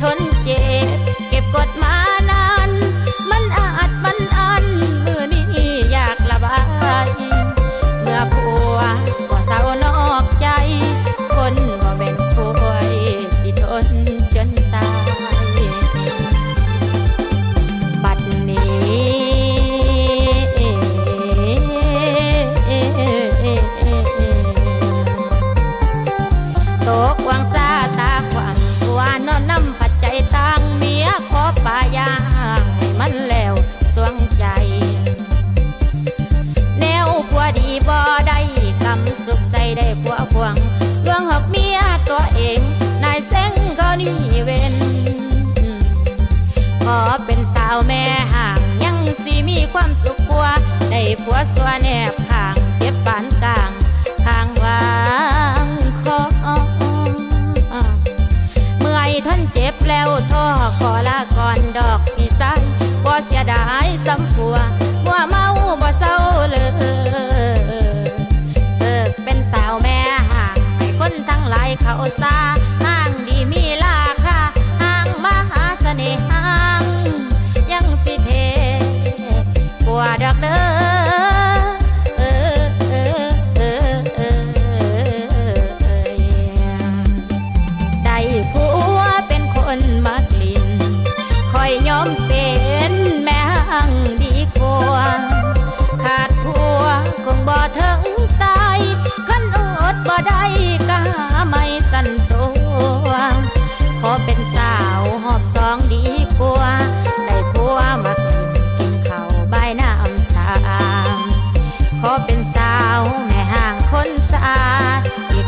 ทนเจ็บเก็บกดมานาน มันอาจมันอันมือนี้อยากระบาย เมื่อผัวก็เศร้านอกใจ คนบ่แบ่งป่วยสิทนจนตาย บัดนี้ tốt าแม่ห่างยังสิมีความสุขกว่าได้ผัวสัวแนบข้างเจ็บปานกา Yeah.